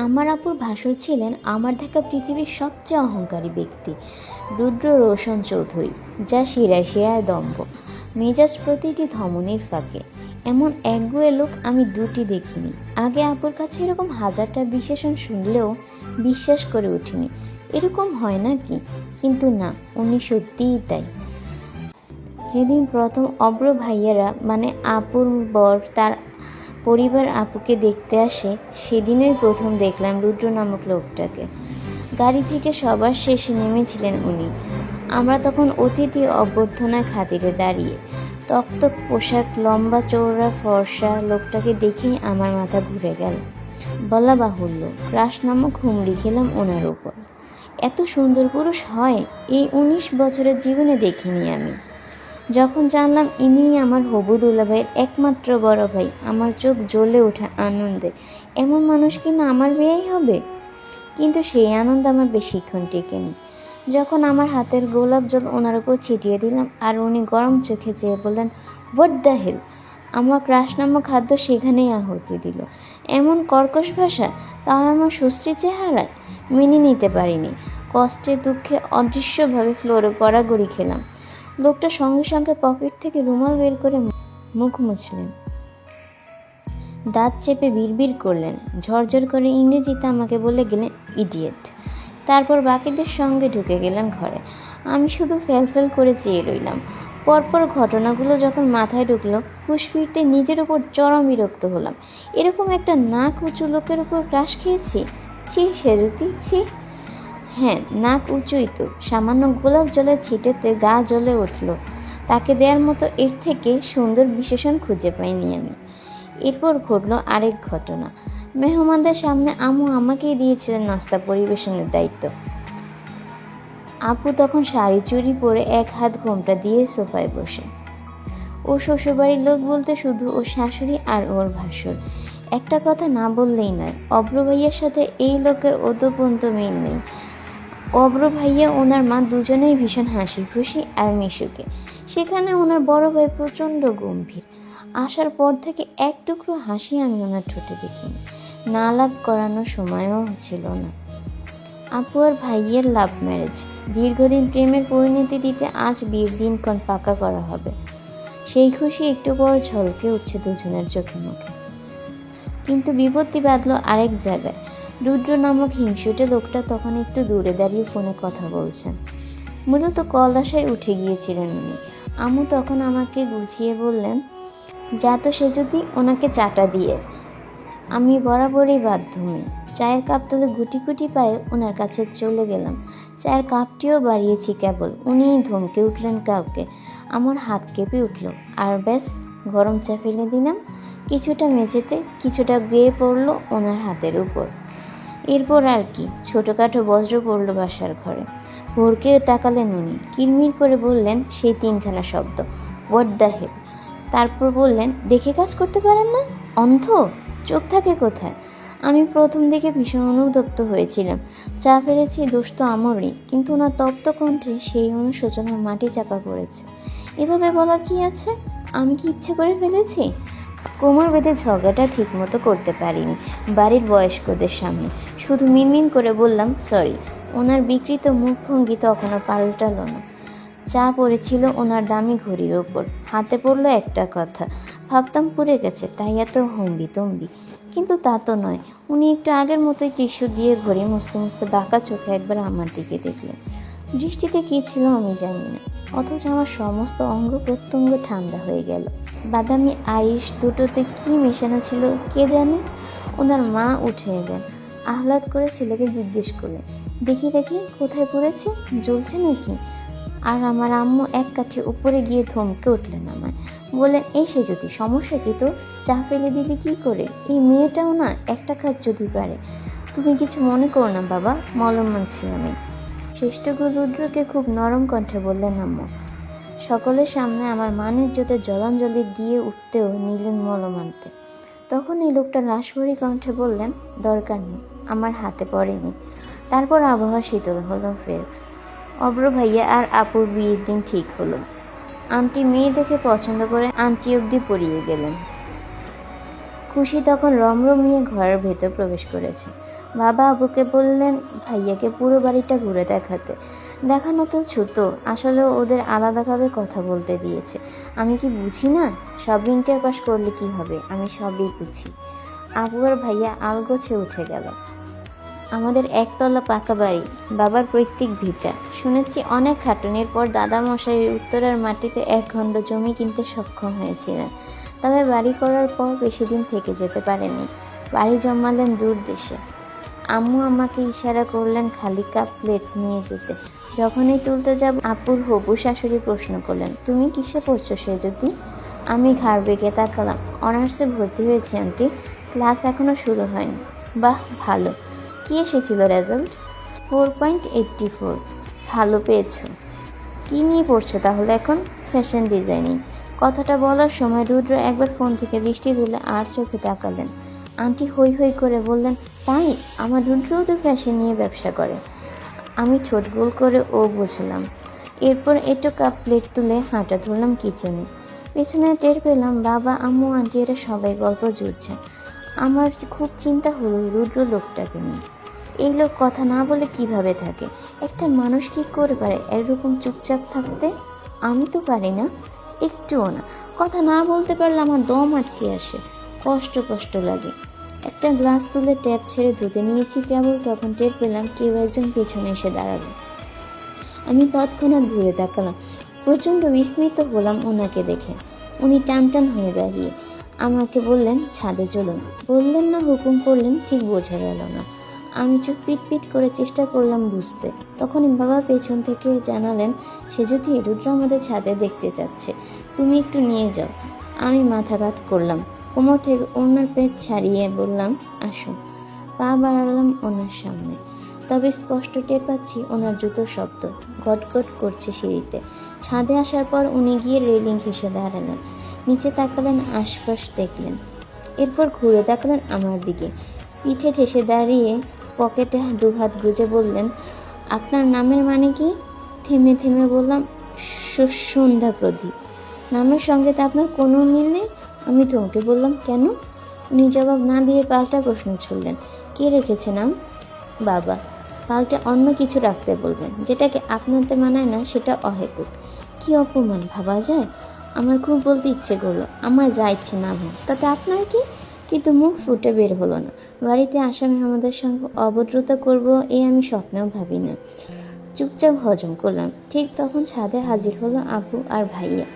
আমার আপুর ভাসুর ছিলেন আমার দেখা পৃথিবীর সবচেয়ে অহংকারী ব্যক্তি, রুদ্র রোশন চৌধুরী, যা শিরায় শিরায় দম্ভ। মেজাজ প্রতিটি ধমনির ফাঁকে। এমন একগুয়ে লোক আমি দুটি দেখিনি। আগে আপুর কাছে এরকম হাজারটা বিশেষণ শুনলেও বিশ্বাস করে উঠিনি। এরকম হয় না কি কিন্তু না, উনি সত্যিই তাই। যেদিন প্রথম অব্র ভাইয়েরা মানে আপুর বর, তার পরিবার আপুকে দেখতে আসে সেদিনই প্রথম দেখলাম রুদ্র নামক লোকটাকে। গাড়ি থেকে সবার শেষে নেমেছিলেন উনি। আমরা তখন অতিথি অভ্যর্থনার খাতিরে দাঁড়িয়ে, তক্তক পোশাক, লম্বা চৌড়া ফর্সা লোকটাকে দেখেই আমার মাথা ঘুরে গেল। বলা বাহুল্য, ক্রাশ নামক হুমড়ি খেলাম ওনার উপর। এত সুন্দর পুরুষ হয়, এই উনিশ বছরের জীবনে দেখিনি আমি। যখন জানলাম ইনিই আমার হবু দুলাভাইয়ের একমাত্র বড় ভাই, আমার চোখ জ্বলে ওঠে আনন্দে। এমন মানুষ কি না আমার বিয়েই হবে? কিন্তু সেই আনন্দ আমার বেশিক্ষণ টেকেনি। যখন আমার হাতের গোলাপ জল ওনার উপর ছিটিয়ে দিলাম আর উনি গরম চোখে চেয়ে বললেন হোয়াট দ্য হেল আমার ক্রাশ নামক খাদ্য সেখানেই আহতি দিল। এমন কর্কশ ভাষা, তাও আমার সুশ্রী চেহারায়? মেনে নিতে পারিনি। কষ্টে দুঃখে অদৃশ্যভাবে ফ্লোরে গড়াগড়ি খেলাম। লোকটা সঙ্গে সঙ্গে পকেট থেকে রুমাল বের করে মুখ মুছলেন। দাঁত চেপে বিড়বিড় করলেন। ঝরঝর করে ইংরেজিতে আমাকে বলে গেলেন, ইডিয়েট। তারপর বাকিদের সঙ্গে ঢুকে গেলেন ঘরে। আমি শুধু ফেলফেল করে চেয়ে রইলাম। পরপর ঘটনাগুলো যখন মাথায় ঢুকলো ফিরতে নিজের ওপর চরম বিরক্ত হলাম। এরকম একটা নাক উঁচু লোকের উপর ক্রাশ খেয়েছি? ছি, সেজুতি, ছি। হ্যাঁ নাক উঁচুই তো। সামান্য গোলাপ জলে ছিটেতে গা জ্বলে উঠল। তাকে দেওয়ার মতো এর থেকে সুন্দর বিশেষণ খুঁজে পাইনি আমি। এরপর ঘটলো আরেক ঘটনা। মেহমানদের সামনে আমু আমাকেই দিয়েছিলেন নাস্তা পরিবেশনের দায়িত্ব। আপু তখন শাড়ি চুরি পরে এক হাত ঘোমটা দিয়ে সোফায় বসে। ও শ্বশুরবাড়ির লোক বলতে শুধু ওর শাশুড়ি আর ওর ভাসুর। একটা কথা না বললেই নয়, অব্র ভাইয়ের সাথে এই লোকের ওতপন্ত মিল নেই। অব্র ভাইয়া, ওনার মা দুজনেই ভীষণ হাসি খুশি আর মিশুকে। সেখানে ওনার বড় ভাই প্রচণ্ড গম্ভীর। আসার পর থেকে এক টুকরো হাসি আমি ওনার ঠোঁটে দেখিনি। না লাভ করানোর সময়ও ছিল না। আপু আর ভাইয়ের লাভ ম্যারেজ দীর্ঘদিন প্রেমের পরিণতি দিতে আজ বিয়ের দিন দিনক্ষণ পাকা করা হবে। সেই খুশি একটু পর ঝলকে উঠছে দুজনের চোখে মুখে। কিন্তু বিপত্তি বাঁধল আরেক জায়গায়। রুদ্র নামক হিংসুটে লোকটা তখন একটু দূরে দাঁড়িয়ে ফোনে কথা বলছেন। মূলত কল আশায় উঠে গিয়েছিলেন উনি। আমু তখন আমাকে গুছিয়ে বললেন, যা তো সে যদি ওনাকে চাটা দিয়ে। আমি বরাবরই বাধ্য হই। চায়ের কাপ তুলে গুটি গুটি পায়ে ওনার কাছে চলে গেলাম। চায়ের কাপটিও বাড়িয়েছি কেবল। উনিই ধমকে উঠলেন কাউকে। আমার হাত কেঁপে উঠল। আর ব্যাস, গরম চা ফেলে দিলাম। কিছুটা মেঝেতে কিছুটা গেয়ে পড়ল ওনার হাতের উপর। এরপর আর কি, ছোটোখাটো বজ্র পড়ল বাসার ঘরে। ভোরকে তাকালেন উনি। কিরমির করে বললেন, সেই তিনখানা শব্দ। হোয়াট দ্য হেল তারপর বললেন, দেখে কাজ করতে পারেন না? অন্ধ? চোখ থাকে কোথায়? আমি প্রথম দিকে ভীষণ অনুদপ্ত হয়েছিলাম। চা ফেলেছি, দোষ তো আমারই। কিন্তু ওনার তপ্ত কণ্ঠে সেই অনুশোচনা মাটি চাপা পড়েছে। এভাবে বলার কি আছে? আমি কি ইচ্ছে করে ফেলেছি? কোমর বেঁধে ঝগড়াটা ঠিকমতো করতে পারিনি বাড়ির বয়স্কদের সামনে। শুধু মিনমিন করে বললাম, সরি। ওনার বিকৃত মুখভঙ্গি তখনও পাল্টালো না। চা পড়েছিল ওনার দামি ঘড়ির ওপর। হাতে পড়ল একটা কথা, ভাবতাম পুড়ে গেছে, তাই এত হম্বি তম্বি। কিন্তু তা তো নয়, উনি একটু আগের মতোই টিস্যু দিয়ে ঘড়ি মুছতে মুছতে বাঁকা চোখে একবার আমার দিকে দেখলেন। দৃষ্টিতে কী ছিল আমি জানি না, অথচ আমার সমস্ত অঙ্গ প্রত্যঙ্গ ঠান্ডা হয়ে গেল। বাদামি আইস দুটোতে কি মেশানো ছিল কে জানে? ওনার মা উঠে এলেন, আহ্লাদ করে ছেলেকে জিজ্ঞেস করলেন, দেখি দেখি, কোথায় পড়েছে? জ্বলছে নাকি? আর আমার আম্মু এক কাঠি উপরে গিয়ে থমকে উঠলেন আমায়, বললেন, এসে যদি সমস্যা কি তো চা ফেলে দিলে কি করে? এই মেয়েটাও না একটা কাজ যদি পারে। তুমি কিছু মনে করো না বাবা, মলম মানছি আমি। শ্রেষ্ঠগুরু রুদ্রকে খুব নরম কণ্ঠে বললেন আম্মু সকলের সামনে আমার মানের জোতে জলাঞ্জলি দিয়ে উঠতেও নিলেন মলম আনতে তখন এই লোকটা রাসভরি কণ্ঠে বললেন, দরকার নেই, আমার হাতে পড়েনি। তারপর আবহাওয়া শীতল হলো ফের। অব্র ভাইয়া আর আপুর বিয়ের দিন ঠিক হলো। আন্টি মেয়ে দেখে পছন্দ করে আন্টি অবধি পরিয়ে গেলেন। খুশি তখন রমরমিয়ে ঘরের ভেতর প্রবেশ করেছে। বাবা আবুকে বললেন, ভাইয়াকে পুরো বাড়িটা ঘুরে দেখাতে। দেখানো তো ছোট। আসলে ওদের আলাদাভাবে কথা বলতে দিয়েছে। আমি কি বুঝি না? সব ইন্টার পাস করলে কি হবে? আমি সবই বুঝি। আবু আর ভাইয়া আলগোছে উঠে গেল। আমাদের একতলা পাকা বাড়ি, বাবার পৈতৃক ভিটা। শুনেছি অনেক খাটুনির পর দাদা মশাই উত্তরার মাটিতে এক খণ্ড জমি কিনতে সক্ষম হয়েছিলেন। তবে বাড়ি করার পর বেশি দিন থেকে যেতে পারেনি বাড়ি জমালেন দূর দেশে। আম্মু আমাকে ইশারা করলেন খালি কাপ প্লেট নিয়ে যেতে। যখনই তুলতে যাব, আপুর হবু শাশুড়ি প্রশ্ন করলেন, তুমি কিসে পড়ছো সে যদি আমি ঘাড় বেঁকে তাকালাম। অনার্সে ভর্তি হয়েছি, আন্টি। ক্লাস এখনও শুরু হয়নি। বাহ, ভালো। কি এসেছিল result? Four point eighty four. ভালো পেয়েছ। কী নিয়ে পড়ছো তাহলে এখন? Fashion designing. কথাটা বলার সময় রুদ্র একবার ফোন থেকে বৃষ্টি দিলে আর চোখে তাকালেন। আন্টি হই হই করে বললেন, তাই? আমার রুদ্রও তো ফ্যাশন নিয়ে ব্যবসা করে। আমি ছোট গোল করে ও বুঝলাম। এরপর একটু কাপ প্লেট তুলে হাঁটা ধরলাম কিচেনে পেছনে টের পেলাম বাবা, আম্মু আন্টি এরা সবাই গল্প জুড়ছে। আমার খুব চিন্তা হলো রুদ্র লোকটাকে নিয়ে। এই লোক কথা না বলে কীভাবে থাকে? একটা মানুষ কি করে পারে এরকম চুপচাপ থাকতে? আমি তো পারি না। একটুও না। কথা না বলতে পারলে আমার দম আটকে আসে। কষ্ট কষ্ট লাগে। একটা গ্লাস তুলে ট্যাপ ছেড়ে ধুতে নিয়েছি কেবল তখন টের পেলাম কেউ একজন পেছনে এসে দাঁড়াল। আমি তৎক্ষণাৎ ঘুরে তাকালাম। প্রচণ্ড বিস্মিত হলাম ওনাকে দেখে। উনি টান টান হয়ে দাঁড়িয়ে আমাকে বললেন, ছাদে চলুন। বললেন না, হুকুম করলেন, ঠিক বোঝা গেল না। আমি চোখ পিট পিট করে চেষ্টা করলাম বুঝতে। তখনই বাবা পেছন থেকে জানালেন, সে যদি রুদ্র আমাদের ছাদে দেখতে চাচ্ছে, তুমি একটু নিয়ে যাও। আমি মাথা কাত করলাম। কোমর থেকে ওনার পেট ছাড়িয়ে বললাম আসুন পা বাড়ালাম ওনার সামনে। তবে স্পষ্ট টের পাচ্ছি ওনার জুতোর শব্দ, গটগট করছে সিঁড়িতে। ছাদে আসার পর উনি গিয়ে রেলিং ঘেসে দাঁড়ালেন। নিচে তাকালেন, আশপাশ দেখলেন। এরপর ঘুরে তাকালেন আমার দিকে। পিঠে ঠেসে দাঁড়িয়ে পকেটে দুহাত গুজে বললেন, আপনার নামের মানে কি? থেমে থেমে বললাম, "সু- সন্ধ্যা প্রদীপ। নামের সঙ্গে তো আপনার কোনো মিল নেই? আমি থমকে বললাম, কেন? উনি জবাব না দিয়ে পাল্টা প্রশ্ন ছুড়লেন। কে রেখেছে নাম? বাবা। পাল্টে অন্য কিছু রাখতে বলবেন, যেটাকে আপনাদের মানায় না, সেটা অহেতুক। কি অপমান, ভাবা যায়? আমার খুব বলতে ইচ্ছে করল, আমার যা ইচ্ছে না হোক, তাতে আপনার কি? কিন্তু মুখ ফুটে বের হলো না। বাড়িতে আসামি আমাদের সঙ্গে অভদ্রতা করব, এ আমি স্বপ্নেও ভাবি না। চুপচাপ হজম করলাম। ঠিক তখন ছাদে হাজির হলো আবু আর ভাইয়া।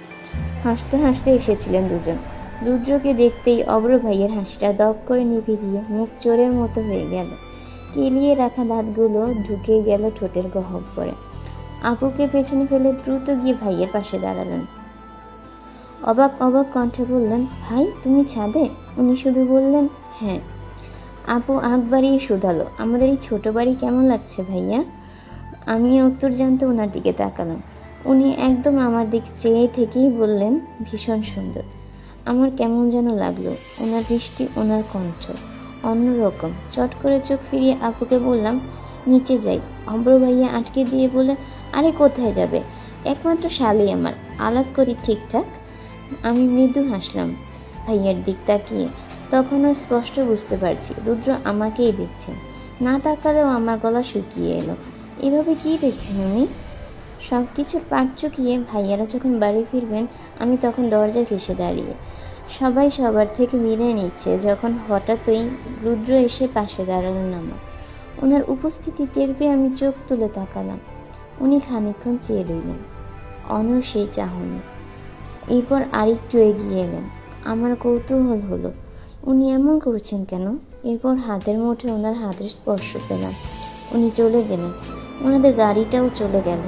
হাসতে হাসতে এসেছিলেন দুজন। রুদ্রকে দেখতেই অব্র ভাইয়ের হাসিটা দপ করে নিভে গিয়ে মুখ চোরের মতো হয়ে গেল। কেলিয়ে রাখা দাঁতগুলো ঢুকে গেল ঠোঁটের গহ্বরে আপুকে পেছনে ফেলে দ্রুত গিয়ে ভাইয়ের পাশে দাঁড়ালেন। অবাক অবাক কণ্ঠে বললেন, ভাই, তুমি ছাদে? উনি শুধু বললেন হ্যাঁ। আপু আগ বাড়িয়ে শুধালো, আমাদের এই ছোটো বাড়ি কেমন লাগছে ভাইয়া? আমি উত্তর জানতে ওনার দিকে তাকালাম। উনি একদম আমার দিক চেয়ে থেকেই বললেন, ভীষণ সুন্দর। আমার কেমন যেন লাগল। ওনার দৃষ্টি, ওনার কণ্ঠ। অন্যরকম। চট করে চোখ ফিরিয়ে আপুকে বললাম, নিচে যাই। অম্র ভাইয়া আটকে দিয়ে বলে, আরে কোথায় যাবে? একমাত্র শালি আমার। আলাপ করি ঠিকঠাক? আমি মৃদু হাসলাম। ভাইয়ার দিক তাকিয়ে তখনও স্পষ্ট বুঝতে পারছি, রুদ্র আমাকেই দেখছেন না তাকালেও আমার গলা শুকিয়ে এলো। এভাবে কি দেখছেন উনি? সব কিছু পাট চুকিয়ে ভাইয়ারা যখন বাড়ি ফিরবেন, আমি তখন দরজা ঘেসে দাঁড়িয়ে। সবাই সবার থেকে বিদায় নিচ্ছে যখন হঠাৎই রুদ্র এসে পাশে দাঁড়ালেন আমার। ওনার উপস্থিতি টের পেয়ে আমি চোখ তুলে তাকালাম। উনি খানিকক্ষণ চেয়ে রইলেন। অনর সেই চাহনি। এরপর আরেকটু এগিয়ে এলেন। আমার কৌতূহল হলো, উনি এমন করছেন কেন? এরপর হাতের মুঠে ওনার হাতের স্পর্শ পেলাম। উনি চলে গেলেন। ওনাদের গাড়িটাও চলে গেল।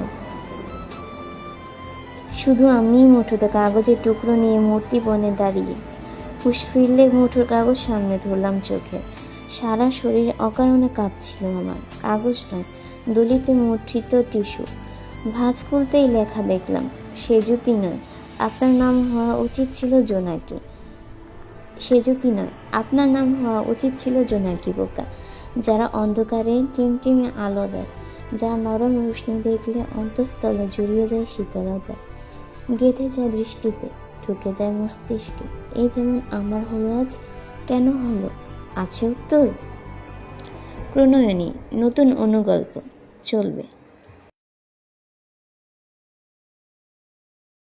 শুধু আমি মুঠোতে কাগজের টুকরো নিয়ে মূর্তি বনে দাঁড়িয়ে। হুশ ফিরলে মুঠোর কাগজ সামনে ধরলাম চোখে। সারা শরীর অকারণে কাঁপছিল আমার। কাগজ নয়, দলিতে মুঠিত টিস্যু। ভাঁজ খুলতেই লেখা দেখলাম, সেজুতি নয়, আপনার নাম হওয়া উচিত ছিল জোনাকি। সেজুতি নয়, আপনার নাম হওয়া উচিত ছিল জোনাকি বোকা, যারা অন্ধকারে টিমটিমে আলো দেয়, যার নরম রোশনি দেখলে অন্তঃস্থলে জুড়িয়ে যায় শীতলতা। গেঁথে যায় দৃষ্টিতে, ঢুকে যায় মস্তিষ্কে। এই যেমন আমার হলো আজ, কেন হলো? আছে উত্তর? প্রণয়নী, নতুন অনুগল্প, চলবে।